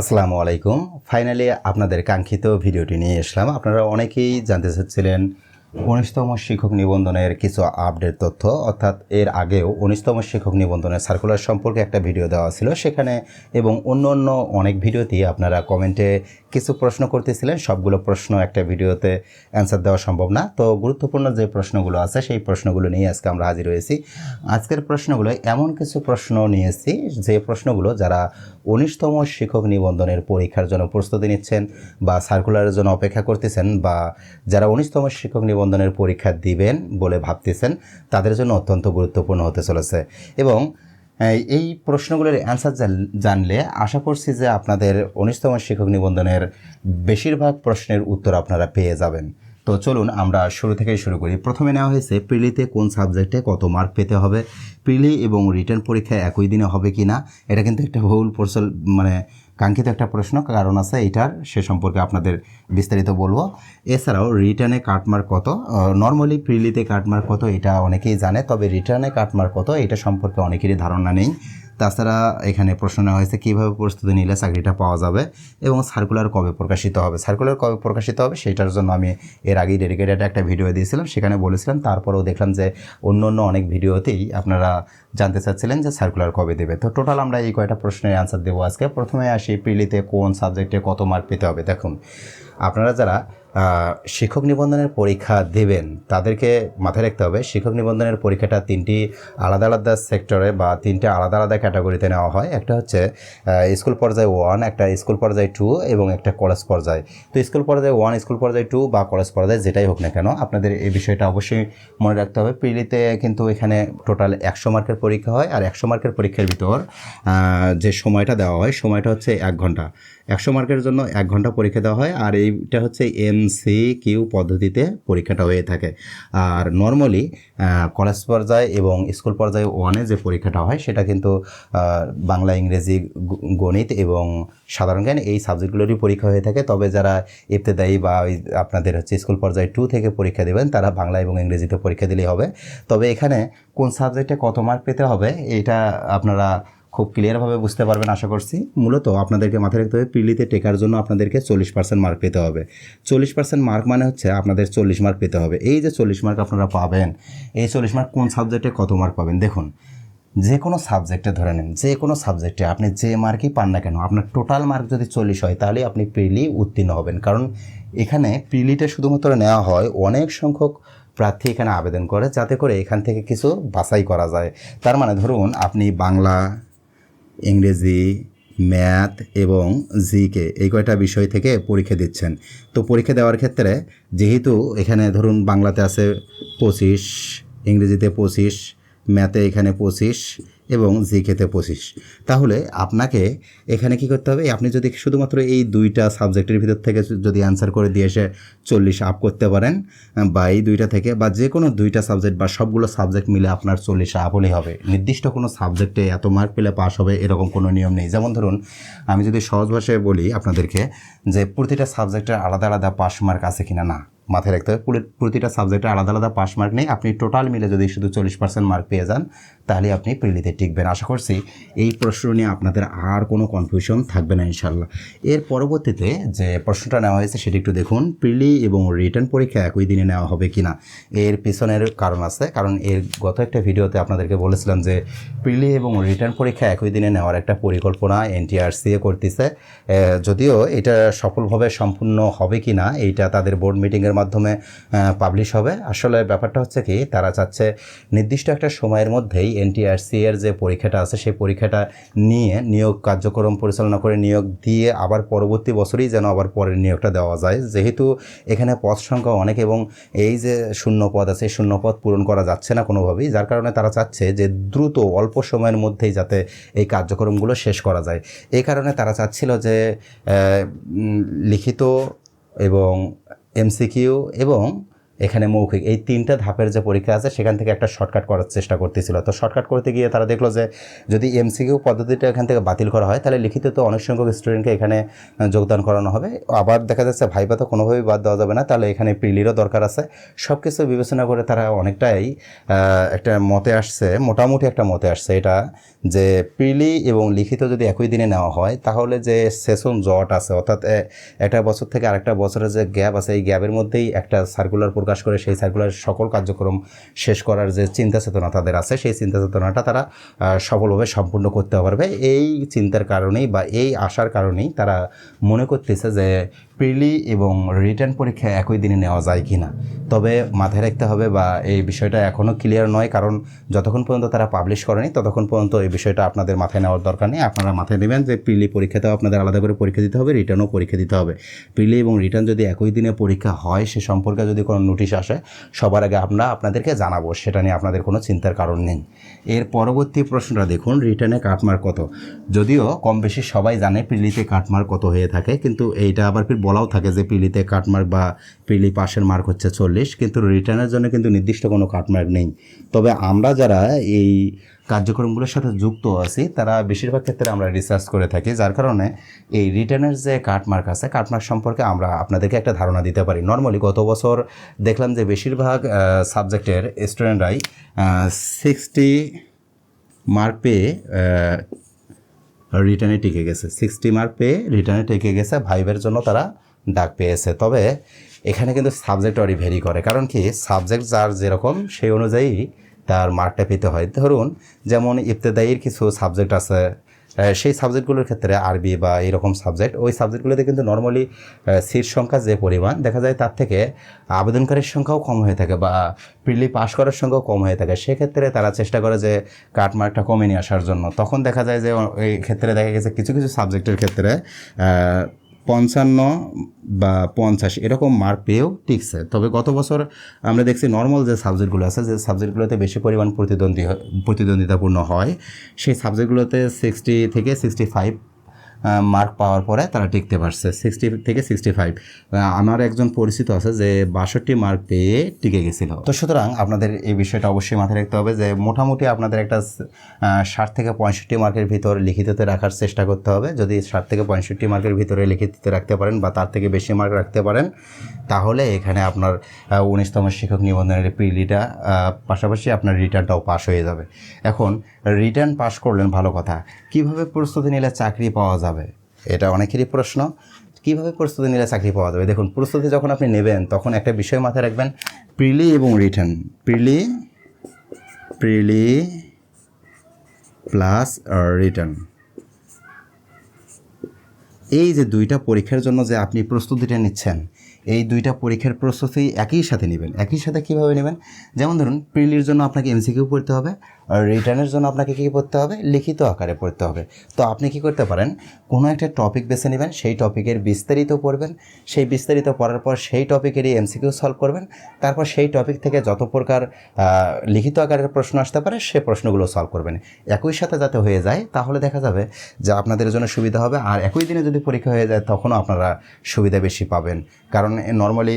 আসসালামু আলাইকুম। ফাইনালি আপনাদের কাঙ্ক্ষিত ভিডিওটি নিয়ে এসলাম। আপনারা অনেকেই জানতে চাচ্ছিলেন উনিশতম শিক্ষক নিবন্ধনের কিছু আপডেট তথ্য, অর্থাৎ এর আগেও উনিশতম শিক্ষক নিবন্ধনের সার্কুলার সম্পর্কে একটা ভিডিও দেওয়া ছিল সেখানে এবং অন্য অন্য অনেক ভিডিওতেই আপনারা কমেন্টে কিছু প্রশ্ন করতেছিলেন। সবগুলো প্রশ্ন একটা ভিডিওতে অ্যান্সার দেওয়া সম্ভব না। তো গুরুত্বপূর্ণ যে প্রশ্নগুলো আছে সেই প্রশ্নগুলো নিয়ে আজকে আমরা হাজির হয়েছি। আজকের প্রশ্নগুলো এমন কিছু প্রশ্ন নিয়েছি যে প্রশ্নগুলো যারা উনিশতম শিক্ষক নিবন্ধনের পরীক্ষার জন্য প্রস্তুতি নিচ্ছেন বা সার্কুলারের জন্য অপেক্ষা করতেছেন বা যারা উনিশতম শিক্ষক নিবন্ধনের পরীক্ষা দিবেন বলে ভাবতেছেন, তাদের জন্য অত্যন্ত গুরুত্বপূর্ণ হতে চলেছে। এবং, এই- প্রশ্নগুলোর অ্যান্সার জানলে আশা করছি যে আপনাদের উনিশতম শিক্ষক নিবন্ধনের বেশিরভাগ প্রশ্নের উত্তর আপনারা পেয়ে যাবেন। তো চলুন আমরা শুরু থেকেই শুরু করি। প্রথমে নেওয়া হয়েছে, প্রিলিতে কোন সাবজেক্টে কত মার্ক পেতে হবে? প্রিলি এবং রিটার্ন পরীক্ষা একই দিনে হবে কি না এটা কিন্তু একটা ভুল প্রচল মানে কাঙ্ক্ষিত একটা প্রশ্ন, কারণ আছে এটার, সে সম্পর্কে আপনাদের বিস্তারিত বলব। এছাড়াও রিটার্নে কাটমার্ক কত? নর্মালি প্রিলিতে কাটমার্ক কত? এটা অনেকেই জানে, তবে রিটার্নে কাটমার্ক কত? এটা সম্পর্কে অনেকেরই ধারণা নেই। তাছাড়া এখানে প্রশ্ন নেওয়া হয়েছে, কীভাবে প্রস্তুতি নিলে চাকরিটা পাওয়া যাবে এবং সার্কুলার কবে প্রকাশিত হবে? সার্কুলার কবে প্রকাশিত হবে সেটার জন্য আমি এর আগেই ডেডিকেটেড একটা ভিডিও দিয়েছিলাম, সেখানে বলেছিলাম, তারপরেও দেখলাম যে অন্য অন্য অনেক ভিডিওতেই আপনারা জানতে চাচ্ছিলেন যে সার্কুলার কবে দেবে। তো টোটাল আমরা এই কয়টা প্রশ্নের অ্যান্সার দেবো আজকে। প্রথমে আসি প্রিলিতে কোন সাবজেক্টে কত মার্ক পেতে হবে? দেখুন, আপনারা যারা শিক্ষক নিবন্ধনের পরীক্ষা দেবেন, তাদেরকে মাথায় রাখতে হবে, শিক্ষক নিবন্ধনের পরীক্ষাটা তিনটি আলাদা আলাদা সেক্টরে বা তিনটে আলাদা আলাদা ক্যাটাগরিতে নেওয়া হয়। একটা হচ্ছে স্কুল পর্যায়ে ওয়ান একটা স্কুল পর্যায়ে টু এবং একটা কলেজ পর্যায়ে। তো স্কুল পর্যায়ে ওয়ান স্কুল পর্যায়ে টু বা কলেজ পর্যায়ে যেটাই হোক না কেন, আপনাদের এই বিষয়টা অবশ্যই মনে রাখতে হবে। প্রিলিতে কিন্তু এখানে টোটাল একশো মার্কের পরীক্ষা হয় আর একশো মার্কের পরীক্ষার ভিতর যে সময়টা দেওয়া হয়, সময়টা হচ্ছে এক ঘণ্টা। একশো মার্কের জন্য এক ঘণ্টা পরীক্ষা দেওয়া হয় আর এইটা হচ্ছে এমসি কিউ পদ্ধতিতে পরীক্ষাটা হয়ে থাকে। আর নর্মালি কলেজ পর্যায়ে এবং স্কুল পর্যায়ে ওয়ানে যে পরীক্ষাটা হয়, সেটা কিন্তু বাংলা, ইংরেজি গণিত এবং সাধারণ জ্ঞান এই সাবজেক্টগুলোরই পরীক্ষা হয়ে থাকে। তবে যারা ইবতেদায়ী বা ওই আপনাদের হচ্ছে স্কুল পর্যায়ে টু থেকে পরীক্ষা দেবেন, তারা বাংলা এবং ইংরেজিতে পরীক্ষা দিলেই হবে। তবে এখানে কোন সাবজেক্টে কত মার্ক পেতে হবে, এটা আপনারা খুব ক্লিয়ারভাবে বুঝতে পারবেন আশা করছি। মূলত আপনাদেরকে মাথায় রাখতে হবে, পিলিতে টেকার জন্য আপনাদেরকে চল্লিশ পার্সেন্ট মার্ক পেতে হবে। চল্লিশ পার্সেন্ট মার্ক মানে হচ্ছে আপনাদের চল্লিশ মার্ক পেতে হবে। এই যে চল্লিশ মার্ক আপনারা পাবেন, এই চল্লিশ মার্ক কোন সাবজেক্টে কত মার্ক পাবেন? দেখুন, যে কোনো সাবজেক্টে ধরে নেন, যে কোনো সাবজেক্টে আপনি যে মার্কই পান না কেন, আপনার টোটাল মার্ক যদি চল্লিশ হয়, তাহলে আপনি প্রিলি উত্তীর্ণ হবেন। কারণ এখানে প্রিলিটা শুধুমাত্র নেওয়া হয় অনেক সংখ্যক প্রার্থী এখানে আবেদন করে, যাতে করে এখান থেকে কিছু বাছাই করা যায়। তার মানে ধরুন, আপনি বাংলা ইংরেজি, ম্যাথ এবং জিকে এই কয়টা বিষয় থেকে পরীক্ষা দিচ্ছেন। তো পরীক্ষা দেওয়ার ক্ষেত্রে যেহেতু এখানে ধরুন বাংলাতে আছে পঁচিশ, ইংরেজিতে পঁচিশ, ম্যাথে এখানে পঁচিশ এবং জিকেতে পঁচিশ। তাহলে আপনাকে এখানে কি করতে হবে? আপনি যদি শুধুমাত্র এই দুইটা সাবজেক্টের ভিতর থেকে যদি অ্যান্সার করে দিয়ে এসে চল্লিশ আপ করতে পারেন বা এই দুইটা থেকে, বা যে কোনো দুইটা সাবজেক্ট বা সবগুলো সাবজেক্ট মিলে আপনার চল্লিশ আপ হলেই হবে। নির্দিষ্ট কোনো সাবজেক্টে এত মার্ক পেলে পাস হবে এরকম কোনো নিয়ম নেই। যেমন ধরুন, আমি যদি সহজ ভাষায় বলি আপনাদেরকে যে প্রতিটা সাবজেক্টের আলাদা আলাদা পাস মার্ক আছে কিনা? না, মাথায় রাখতে হবে পুরি- প্রতিটা সাবজেক্টে আলাদা আলাদা পাস মার্ক নেই। আপনি টোটাল মিলে যদি শুধু চল্লিশ পার্সেন্ট মার্ক পেয়ে যান তাহলে আপনি প্রিলিতে টিকবেন। আশা করছি এই প্রশ্ন নিয়ে আপনাদের আর কোনো কনফিউশন থাকবে না ইনশাল্লাহ এর পরবর্তীতে যে প্রশ্নটা নেওয়া হয়েছে সেটি একটু দেখুন, প্রিলি এবং রিটার্ন পরীক্ষা একই দিনে নেওয়া হবে কি না এর পিছনের কারণ আছে, কারণ এর গত একটা ভিডিওতে আপনাদেরকে বলেছিলাম যে প্রিলি এবং রিটার্ন পরীক্ষা একই দিনে নেওয়ার একটা পরিকল্পনা এনটিআরসিএ করতেছে। যদিও এটা সফলভাবে সম্পূর্ণ হবে কি না এইটা তাদের বোর্ড মিটিংয়ের মাধ্যমে পাবলিশ হবে। আসলে ব্যাপারটা হচ্ছে কি, তারা চাচ্ছে নির্দিষ্ট একটা সময়ের মধ্যেই এনটিআরসি এর যে পরীক্ষাটা আছে, সেই পরীক্ষাটা নিয়ে নিয়োগ কার্যক্রম পরিচালনা করে নিয়োগ দিয়ে আবার পরবর্তী বছরেই যেন আবার পরের নিয়োগটা দেওয়া যায়। যেহেতু এখানে পদ সংখ্যা অনেক এবং এই যে শূন্য পদ আছে শূন্য পদ পূরণ করা যাচ্ছে না কোনোভাবেই, যার কারণে তারা চাচ্ছে যে দ্রুত অল্প সময়ের মধ্যেই যাতে এই কার্যক্রমগুলো শেষ করা যায়। এই কারণে তারা চাচ্ছিল যে লিখিত এবং এমসিকিউ এবং এখানে মৌখিক। এই তিনটা ধাপের যে পরীক্ষা আছে, সেখান থেকে একটা শর্টকাট করার চেষ্টা করতেছিল। তো শর্টকাট করতে গিয়ে তারা দেখল যে, যদি এমসিকিউ পদ্ধতিটা এখান থেকে বাতিল করা হয়, তাহলে লিখিত তো অনেক সংখ্যক স্টুডেন্টকে এখানে যোগদান করানো হবে। আবার দেখা যাচ্ছে ভাইবা তো কোনোভাবেই বাদ দেওয়া যাবে না। তাহলে এখানে প্রিলিরও দরকার আছে। সব কিছু বিবেচনা করে তারা অনেকটাই একটা মতে আসছে, মোটামুটি একটা মতে আসছে এটা যে প্রিলি এবং লিখিত যদি একই দিনে নেওয়া হয়, তাহলে যে সেশন জট আছে, অর্থাৎ একটা বছর থেকে আরেকটা বছরের যে গ্যাপ আছে, এই গ্যাপের মধ্যেই একটা সার্কুলার প্রকাশ করে সেই সার্কুলার সকল কার্যক্রম শেষ করার যে চিন্তা চেতনা তাদের আছে, সেই চিন্তা চেতনাটা তারা সফলভাবে সম্পূর্ণ করতে পারবে। এই চিন্তার কারণেই বা এই আশার কারণেই তারা মনে করতেছে যে প্রিলি এবং রিটার্ন পরীক্ষা একই দিনে নেওয়া যায় কি না তবে মাথায় রাখতে হবে বা এই বিষয়টা এখনও ক্লিয়ার নয়, কারণ যতক্ষণ পর্যন্ত তারা পাবলিশ করেনি, ততক্ষণ পর্যন্ত এই বিষয়টা আপনাদের মাথায় নেওয়ার দরকার নেই। আপনারা মাথায় নেবেন যে প্রিলি পরীক্ষাতেও আপনাদের আলাদা করে পরীক্ষা দিতে হবে, রিটার্নও পরীক্ষা দিতে হবে। প্রিলি এবং রিটার্ন যদি একই দিনে পরীক্ষা হয়, সে সম্পর্কে যদি কোনো নোটিশ আসে, সবার আগে আমরা আপনাদেরকে জানাব, সেটা নিয়ে আপনাদের কোনো চিন্তার কারণ নেই। এর পরবর্তী প্রশ্নটা দেখুন, রিটার্নে কাটমার কত? যদিও কম বেশি সবাই জানে পিলিতে কাটমার কত হয়ে থাকে, কিন্তু এইটা আবার ফির বলাও থাকে যে পিলিতে কাটমার্ক বা পিলি পাশের মার্ক হচ্ছে চল্লিশ, কিন্তু রিটার্নের জন্য কিন্তু নির্দিষ্ট কোনো কাটমার্ক নেই। তবে আমরা যারা এই কার্যক্রমগুলোর সাথে যুক্ত আছি, তারা বেশিরভাগ ক্ষেত্রে আমরা রিসার্চ করে থাকি, যার কারণে এই রিটার্নের যে কাটমার্ক আছে কাটমার্ক সম্পর্কে আমরা আপনাদেরকে একটা ধারণা দিতে পারি। নর্মালি গত বছর দেখলাম যে বেশিরভাগ সাবজেক্টের স্টুডেন্টরাই সিক্সটি মার্ক পেয়ে রিটার্নে টিকে গেছে। সিক্সটি মার্ক পেয়ে রিটার্নে টিকে গেছে ভাইবের জন্য তারা ডাক পেয়েছে। তবে এখানে কিন্তু সাবজেক্ট অরি ভেরি করে। কারণ কি? সাবজেক্ট যার যেরকম, সেই অনুযায়ী তার মার্কটা পেতে হয়। ধরুন, যেমন ইবতেদায়ীর কিছু সাবজেক্ট আছে সেই সাবজেক্টগুলোর ক্ষেত্রে আরবি বা এরকম সাবজেক্ট ওই সাবজেক্টগুলোতে কিন্তু নর্মালি সিট সংখ্যা যে পরিমাণ, দেখা যায় তার থেকে আবেদনকারীর সংখ্যাও কম হয়ে থাকে বা প্রিলি পাশ করার সংখ্যাও কম হয়ে থাকে। সেক্ষেত্রে তারা চেষ্টা করে যে কাটমার্কটা কমে নিয়ে আসার জন্য। তখন দেখা যায় যে, এই ক্ষেত্রে দেখা গেছে কিছু কিছু সাবজেক্টের ক্ষেত্রে পঞ্চান্ন বা পঞ্চাশ, এরকম মার্ক পেয়েও টিকছে। তবে গত বছর আমরা দেখছি নর্মাল যে সাবজেক্টগুলো আছে, যে সাবজেক্টগুলোতে বেশি পরিমাণ প্রতিদ্বন্দ্বী প্রতিদ্বন্দ্বিতাপূর্ণ হয়, সেই সাবজেক্টগুলোতে সিক্সটি থেকে সিক্সটি ফাইভ মার্ক পাওয়ার পরে তারা টিকতে পারছে। সিক্সটি থেকে সিক্সটি ফাইভ আমার একজন পরিচিত আছে যে বাষট্টি মার্ক পেয়ে টিকে গেছিল। তো সুতরাং আপনাদের এই বিষয়টা অবশ্যই মাথায় রাখতে হবে যে মোটামুটি আপনাদের একটা ষাট থেকে পঁয়ষট্টি মার্কের ভিতর লিখিততে রাখার চেষ্টা করতে হবে। যদি ষাট থেকে পঁয়ষট্টি মার্কের ভিতরে লিখিততে রাখতে পারেন বা তার থেকে বেশি মার্ক রাখতে পারেন, তাহলে এখানে আপনার উনিশতম শিক্ষক নিবন্ধনের প্রিলিটা পাশাপাশি আপনার রিটার্নটাও পাস হয়ে যাবে। এখন রিটার্ন পাস করলেন ভালো কথা। কীভাবে প্রস্তুতি নিলে চাকরি পাওয়া যাবে? এটা অনেকেরই প্রশ্ন। কীভাবে প্রস্তুতি নিলে চাকরি পাওয়া যাবে? দেখুন, প্রস্তুতি যখন আপনি নেবেন, তখন একটা বিষয় মাথায় রাখবেন, প্রিলি এবং written. Prelim prelim plus written. এই যে দুইটা পরীক্ষার জন্য যে আপনি প্রস্তুতিটা নিচ্ছেন এই দুইটা পরীক্ষার প্রস্তুতি একই সাথে নেবেন। একই সাথে কীভাবে নেবেন? যেমন ধরুন প্রিলির জন্য আপনাকে এমসিকিউ পড়তে হবে, আর রিটার্নের জন্য আপনাকে কী পড়তে হবে? লিখিত আকারে পড়তে হবে। তো আপনি কি করতে পারেন, কোনো একটা টপিক বেছে নেবেন, সেই টপিকের বিস্তারিত পড়বেন, সেই বিস্তারিত পড়ার পর সেই টপিকেরই এমসিকিউ সলভ করবেন, তারপর সেই টপিক থেকে যত প্রকার লিখিত আকারের প্রশ্ন আসতে পারে, সে প্রশ্নগুলো সলভ করবেন। একই সাথে যাতে হয়ে যায়, তাহলে দেখা যাবে যে আপনাদের জন্য সুবিধা হবে, আর একই দিনে যদি পরীক্ষা হয়ে যায়, তখনও আপনারা সুবিধা বেশি পাবেন। কারণ নর্মালি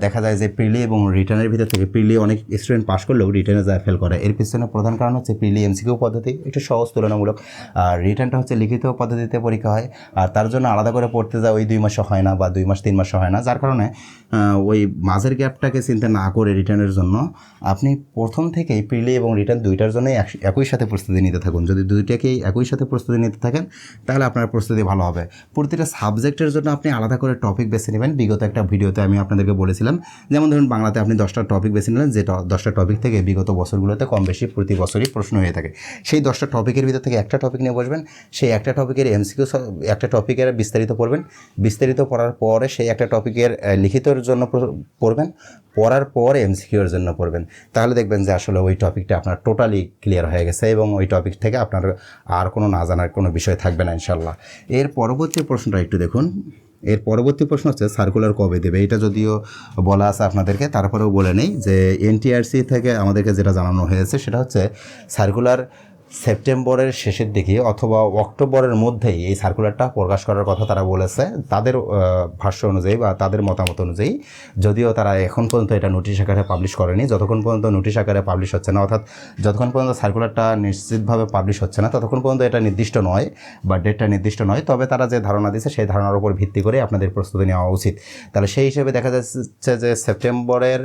দেখা যায় যে প্রিলি এবং রিটার্নের ভিতর থেকে প্রিলি অনেক স্টুডেন্ট পাস করলেও রিটার্নে যায় ফেল করে। এর পিছনে প্রধান কারণ হচ্ছে প্রিলি এমসিকিউ পদ্ধতি, একটু সহজ, তুলনামূলক। আর রিটার্নটা হচ্ছে লিখিত পদ্ধতিতে পরীক্ষা হয়। আর তার জন্য আলাদা করে পড়তে যাওয়া ওই দুই মাসে হয় না বা দুই মাস, তিন মাসে হয় না। যার কারণে ওই মাঝের গ্যাপটাকে চিন্তা না করে রিটার্নের জন্য আপনি প্রথম থেকেই প্রিলি এবং রিটার্ন দুইটার জন্যই এক- একই সাথে প্রস্তুতি নিতে থাকুন। যদি দুইটাকেই একই সাথে প্রস্তুতি নিতে থাকেন, তাহলে আপনার প্রস্তুতি ভালো হবে। প্রতিটা সাবজেক্টের জন্য আপনি আলাদা করে টপিক বেছে নেবেন। বিগত একটা ভিডিওতে আমি আপনাদেরকে বলেছিলাম। যেমন ধরুন বাংলাতে আপনি দশটা টপিক বেছে নিলেন যে দশটা টপিক থেকে বিগত বছরগুলোতে কম বেশি প্রতি বছরই প্রশ্ন হয়ে থাকে। সেই দশটা টপিকের ভিতর থেকে একটা টপিক নিয়ে বসবেন, সেই একটা টপিকের এমসিকিউ একটা টপিকের বিস্তারিত পড়বেন। বিস্তারিত পড়ার পরে সেই একটা টপিকের লিখিতর জন্য পড়বেন। পড়ার পর এমসিকিউর জন্য পড়বেন। তাহলে দেখবেন যে আসলে ওই টপিকটা আপনার টোটালি ক্লিয়ার হয়ে গেছে এবং ওই টপিক থেকে আপনার আর কোনো না জানার কোনো বিষয় থাকবে না ইনশাল্লাহ এর পরবর্তী প্রশ্নটা একটু দেখুন। এর পরবর্তী প্রশ্ন হচ্ছে সার্কুলার কবে দেবে? এটা যদিও বলা আছে আপনাদেরকে, তারপরেও বলে নেই যে এনটিআরসি থেকে আমাদেরকে যেটা জানানো হয়েছে, সেটা হচ্ছে সার্কুলার সেপ্টেম্বরের শেষের দিকে অথবা অক্টোবরের মধ্যেই এই সার্কুলারটা প্রকাশ করার কথা তারা বলেছে, তাদের ভাষ্য অনুযায়ী বা তাদের মতামত অনুযায়ী। যদিও তারা এখন পর্যন্ত এটা নোটিশ আকারে পাবলিশ করেনি, যতক্ষণ পর্যন্ত নোটিশ আকারে পাবলিশ হচ্ছে না, অর্থাৎ যতক্ষণ পর্যন্ত সার্কুলারটা নিশ্চিতভাবে পাবলিশ হচ্ছে না, ততক্ষণ পর্যন্ত এটা নির্দিষ্ট নয়, বা ডেটটা নির্দিষ্ট নয়। তবে তারা যে ধারণা দিচ্ছে সেই ধারণার উপর ভিত্তি করে আপনাদের প্রস্তুতি নেওয়া উচিত। তাহলে সেই হিসেবে দেখা যাচ্ছে যে সেপ্টেম্বরের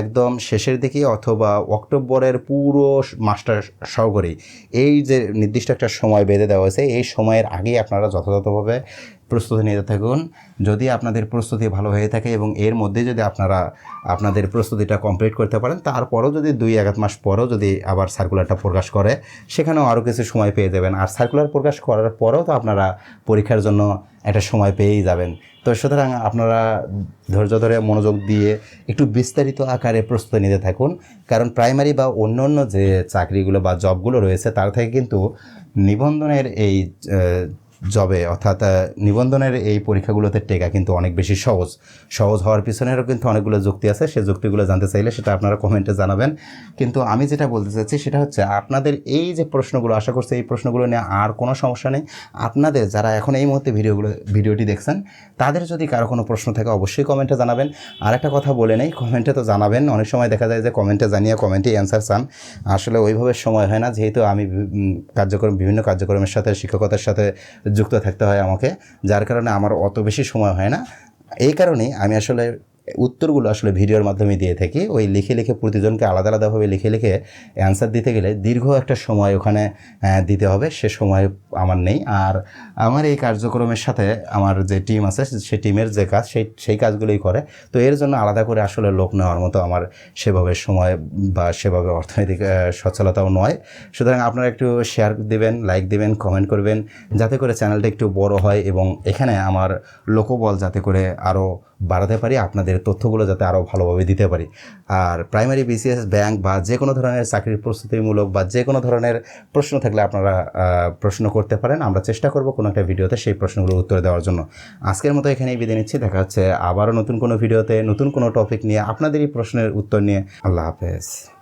একদম শেষের দিকে অথবা অক্টোবরের পুরো মাসটা সহকারী এই যে নির্দিষ্ট একটা সময় বেঁধে দেওয়া হয়েছে, এই সময়ের আগেই আপনারা যথাযথভাবে প্রস্তুতি নিতে থাকুন। যদি আপনাদের প্রস্তুতি ভালো হয়ে থাকে এবং এর মধ্যে যদি আপনারা আপনাদের প্রস্তুতিটা কমপ্লিট করতে পারেন, তারপরও যদি দুই এক মাস পরেও যদি আবার সার্কুলারটা প্রকাশ করে, সেখানেও আরও কিছু সময় পেয়ে যাবেন। আর সার্কুলার প্রকাশ করার পরেও তো আপনারা পরীক্ষার জন্য একটা সময় পেয়েই যাবেন। তো সুতরাং আপনারা ধৈর্য ধরে মনোযোগ দিয়ে একটু বিস্তারিত আকারে প্রস্তুতি নিতে থাকুন। কারণ প্রাইমারি বা অন্য অন্য যে চাকরিগুলো বা জবগুলো রয়েছে, তার থেকে কিন্তু নিবন্ধনের এই জবে। অর্থাৎ নিবন্ধনের এই পরীক্ষাগুলোতে টেকা কিন্তু অনেক বেশি সহজ। সহজ হওয়ার পিছনেরও কিন্তু অনেকগুলো যুক্তি আছে। সেই যুক্তিগুলো জানতে চাইলে সেটা আপনারা কমেন্টে জানাবেন। কিন্তু আমি যেটা বলতে চাচ্ছি সেটা হচ্ছে, আপনাদের এই যে প্রশ্নগুলো, আশা করছি এই প্রশ্নগুলো নিয়ে আর কোনো সমস্যা নেই। আপনাদের যারা এখন এই মুহূর্তে ভিডিওগুলো, ভিডিওটি দেখছেন, তাদের যদি কারও কোনো প্রশ্ন থাকে অবশ্যই কমেন্টে জানাবেন। আর একটা কথা বলে নেই, কমেন্টে তো জানাবেন। অনেক সময় দেখা যায় যে কমেন্টে জানিয়ে কমেন্টে অ্যান্সার চান। আসলে ওইভাবে সময় হয় না। যেহেতু আমি কার্যক্রম, বিভিন্ন কার্যক্রমের সাথে, শিক্ষকতার সাথে যুক্ত থাকতে হয় আমাকে, যার কারণে আমার অত বেশি সময় হয় না। এই কারণে আমি আসলে উত্তরগুলো আসলে ভিডিওর মাধ্যমে দিয়ে থাকি। ওই লিখে লিখে প্রতিজনকে আলাদা আলাদাভাবে লিখে লিখে অ্যান্সার দিতে গেলে দীর্ঘ একটা সময় ওখানে দিতে হবে। সে সময় আমার নেই। আর আমার এই কার্যক্রমের সাথে আমার যে টিম আছে, সে টিমের যে কাজ, সেই সেই কাজগুলোই করে। তো এর জন্য আলাদা করে আসলে লোক নেওয়ার মতো আমার সেভাবে সময় বা সেভাবে অর্থনৈতিক সচ্ছলতাও নয়। সুতরাং আপনারা একটু শেয়ার দিবেন লাইক দেবেন কমেন্ট করবেন, যাতে করে চ্যানেলটা একটু বড় হয় এবং এখানে আমার লোকবল যাতে করে আরও বাড়াতে পারি, আপনাদের তথ্যগুলো যাতে আরও ভালোভাবে দিতে পারি। আর প্রাইমারি বিসিএস ব্যাংক বা যে কোনো ধরনের চাকরির প্রস্তুতিমূলক বা যে কোনো ধরনের প্রশ্ন থাকলে আপনারা প্রশ্ন করতে পারেন। আমরা চেষ্টা করব কোনো একটা ভিডিওতে সেই প্রশ্নগুলোর উত্তর দেওয়ার জন্য। আজকের মতো এখানেই বিদায় নিচ্ছি। দেখা হচ্ছে আবারও নতুন কোনো ভিডিওতে নতুন কোনো টপিক নিয়ে আপনাদেরই প্রশ্নের উত্তর নিয়ে। আল্লাহ হাফেজ।